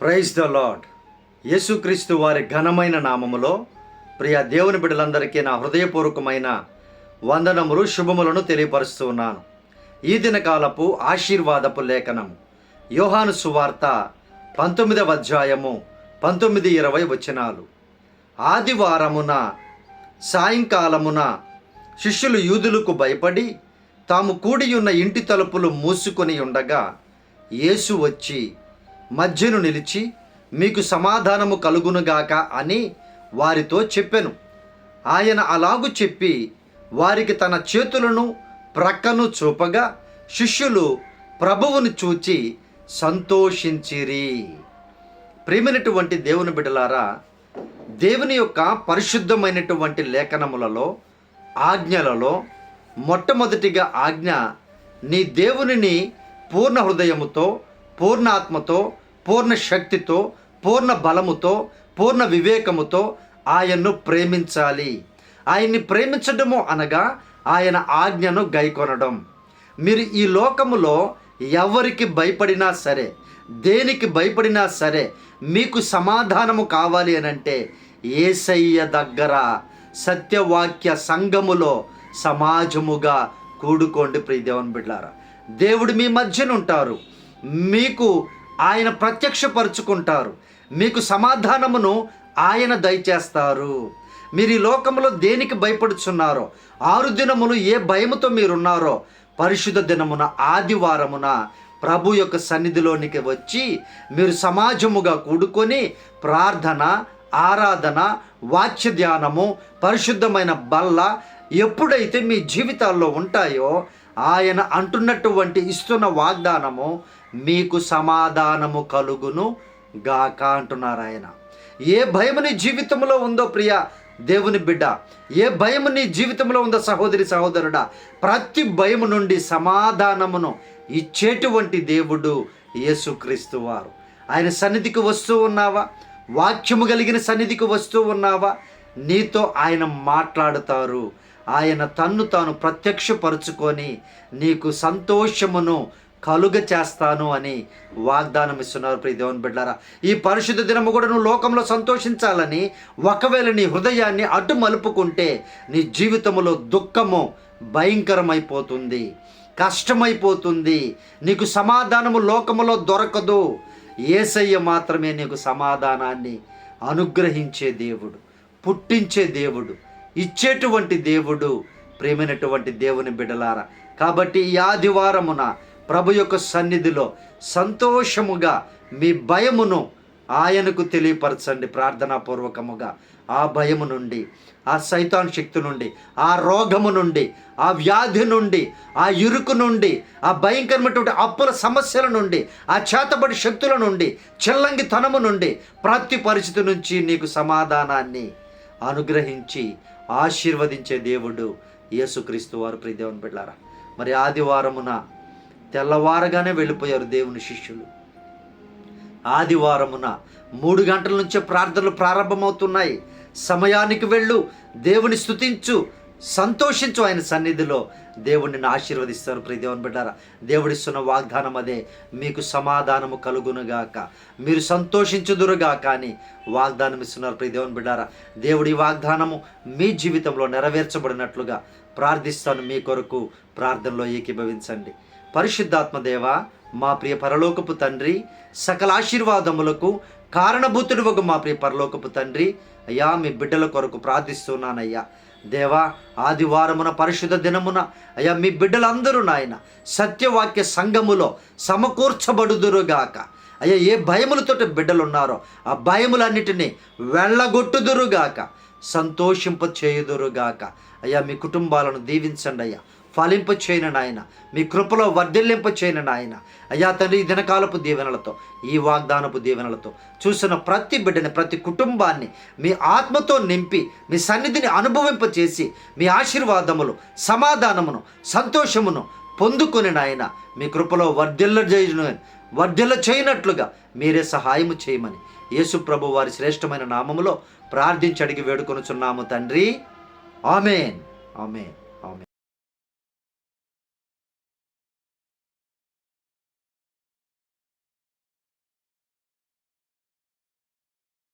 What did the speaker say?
Praise the lord యేసుక్రీస్తు వారి ఘనమైన నామములో ప్రియ దేవుని బిడ్డలందరికీ నా హృదయపూర్వకమైన వందనములు శుభములను తెలియపరుస్తూ ఉన్నాను. ఈ దినకాలపు ఆశీర్వాదపు లేఖనం యోహాను సువార్త పంతొమ్మిదవ అధ్యాయము పంతొమ్మిది ఇరవై వచనాలు. ఆదివారమున సాయంకాలమున శిష్యులు యూదులకు భయపడి తాము కూడియున్న ఇంటి తలుపులు మూసుకొని ఉండగా యేసు వచ్చి మధ్యను నిలిచి మీకు సమాధానము కలుగునుగాక అని వారితో చెప్పెను. ఆయన అలాగు చెప్పి వారికి తన చేతులను ప్రక్కను చూపగా శిష్యులు ప్రభువును చూచి సంతోషించిరి. ప్రేమైనటువంటి దేవుని బిడ్డలారా దేవుని యొక్క పరిశుద్ధమైనటువంటి లేఖనములలో ఆజ్ఞలలో మొట్టమొదటిగా ఆజ్ఞ నీ దేవునిని పూర్ణ హృదయముతో పూర్ణాత్మతో పూర్ణ శక్తితో పూర్ణ బలముతో పూర్ణ వివేకముతో ఆయన్ను ప్రేమించాలి. ఆయన్ని ప్రేమించడము అనగా ఆయన ఆజ్ఞను గైకొనడం. మీరు ఈ లోకములో ఎవరికి భయపడినా సరే దేనికి భయపడినా సరే మీకు సమాధానము కావాలి అని అంటే ఏసయ్య దగ్గర సత్యవాక్య సంఘములో సమాజముగా కూడుకోండి ప్రియదేవన్ బిడ్డారా దేవుడు మీ మధ్యన ఉంటారు మీకు ఆయన ప్రత్యక్షపరుచుకుంటారు. మీకు సమాధానమును ఆయన దయచేస్తారు. మీరు ఈ లోకంలో దేనికి భయపడుచున్నారో ఆరు దినములు ఏ భయముతో మీరున్నారో పరిశుద్ధ దినమున ఆదివారమున ప్రభు యొక్క సన్నిధిలోనికి వచ్చి మీరు సమాజముగా కూడుకొని ప్రార్థన ఆరాధన వాక్య ధ్యానము పరిశుద్ధమైన బల్ల ఎప్పుడైతే మీ జీవితాల్లో ఉంటాయో ఆయన అంటున్నటువంటి ఇస్తున్న వాగ్దానము మీకు సమాధానము కలుగును గాక అంటున్నారు ఆయన. ఏ భయము నీ జీవితంలో ఉందో ప్రియ దేవుని బిడ్డ ఏ భయము నీ జీవితంలో ఉందో సహోదరి సహోదరుడా ప్రతి భయము నుండి సమాధానమును ఇచ్చేటువంటి దేవుడు యేసుక్రీస్తు వారు. ఆయన సన్నిధికి వస్తూ ఉన్నావా? వాక్యము కలిగిన సన్నిధికి వస్తూ ఉన్నావా? నీతో ఆయన మాట్లాడుతారు. ఆయన తన్ను తాను ప్రత్యక్షపరుచుకొని నీకు సంతోషమును కలుగ చేస్తాను అని వాగ్దానం ఇస్తున్నారు ప్రియ దేవుని బిడ్డారా. ఈ పరిశుద్ధ దినము కూడా నువ్వు లోకంలో సంతోషించాలని ఒకవేళ నీ హృదయాన్ని అడ్డు మలుపుకుంటే నీ జీవితంలో దుఃఖము భయంకరమైపోతుంది కష్టమైపోతుంది నీకు సమాధానము లోకములో దొరకదు. ఏసయ్య మాత్రమే నీకు సమాధానాన్ని అనుగ్రహించే దేవుడు పుట్టించే దేవుడు ఇచ్చేటువంటి దేవుడు ప్రేమైనటువంటి దేవుని బిడలారా కాబట్టి ఈ ఆదివారమున ప్రభు యొక్క సన్నిధిలో సంతోషముగా మీ భయమును ఆయనకు తెలియపరచండి ప్రార్థనాపూర్వకముగా. ఆ భయము నుండి ఆ సైతాన్ శక్తి నుండి ఆ రోగము నుండి ఆ వ్యాధి నుండి ఆ ఇరుకు నుండి ఆ భయంకరమైనటువంటి అప్పుల సమస్యల నుండి ఆ చేతబడి శక్తుల నుండి చెల్లంగితనము నుండి ప్రతి పరిస్థితి నుంచి నీకు సమాధానాన్ని అనుగ్రహించి ఆశీర్వదించే దేవుడు యేసుక్రీస్తు వారు ప్రియ పెట్టారా మరి ఆదివారమున తెల్లవారగానే వెళ్ళిపోయారు దేవుని శిష్యులు. ఆదివారమున మూడు గంటల నుంచే ప్రార్థనలు ప్రారంభమవుతున్నాయి. సమయానికి వెళ్ళు దేవుని స్తుతించు సంతోషించు ఆయన సన్నిధిలో. దేవుడిని ఆశీర్వదిస్తారు ప్రతి దేవుని బిడ్డారా. దేవుడిస్తున్న వాగ్దానం అదే. మీకు సమాధానము కలుగునుగాక. మీరు సంతోషించుదురుగాక అని వాగ్దానం ఇస్తున్నారు ప్రతి దేవుని బిడ్డారా. దేవుడి వాగ్దానము మీ జీవితంలో నెరవేర్చబడినట్లుగా ప్రార్థిస్తాను. మీ కొరకు ప్రార్థనలో ఏకీభవించండి. పరిశుద్ధాత్మ దేవ మా ప్రియ పరలోకపు తండ్రి సకల ఆశీర్వాదములకు కారణభూతుడు ఒక మా ప్రియ పరలోకపు తండ్రి. అయ్యా మీ బిడ్డల కొరకు ప్రార్థిస్తున్నానయ్యా. దేవా ఆదివారమున పరిశుద్ధ దినమున అయ్యా మీ బిడ్డలందరూ నాయన సత్యవాక్య సంఘములో సమకూర్చబడుదురుగాక. అయ్యా ఏ భయములతోటి బిడ్డలు ఉన్నారో ఆ భయములన్నిటినీ వెళ్ళగొట్టుదురుగాక. సంతోషింప చేయుదురుగాక అయ్యా మీ కుటుంబాలను దీవించండి అయ్యా. ఫలింప చేయను నాయన. మీ కృపలో వర్ధిల్లింప చేయను నాయన. అయ్యా తండ్రి దినకాలపు దీవెనలతో ఈ వాగ్దానపు దీవెనలతో చూసిన ప్రతి బిడ్డని ప్రతి కుటుంబాన్ని మీ ఆత్మతో నింపి మీ సన్నిధిని అనుభవింప చేసి మీ ఆశీర్వాదములు సమాధానమును సంతోషమును పొందుకొని నాయన మీ కృపలో వర్ధిల్ల చేయను వర్ధిల్ల చేయనట్లుగా మీరే సహాయము చేయమని యేసు ప్రభు వారి శ్రేష్టమైన నామములో ప్రార్థించి అడిగి వేడుకొనుచున్నాము తండ్రి. ఆమెన్. ఆమెన్.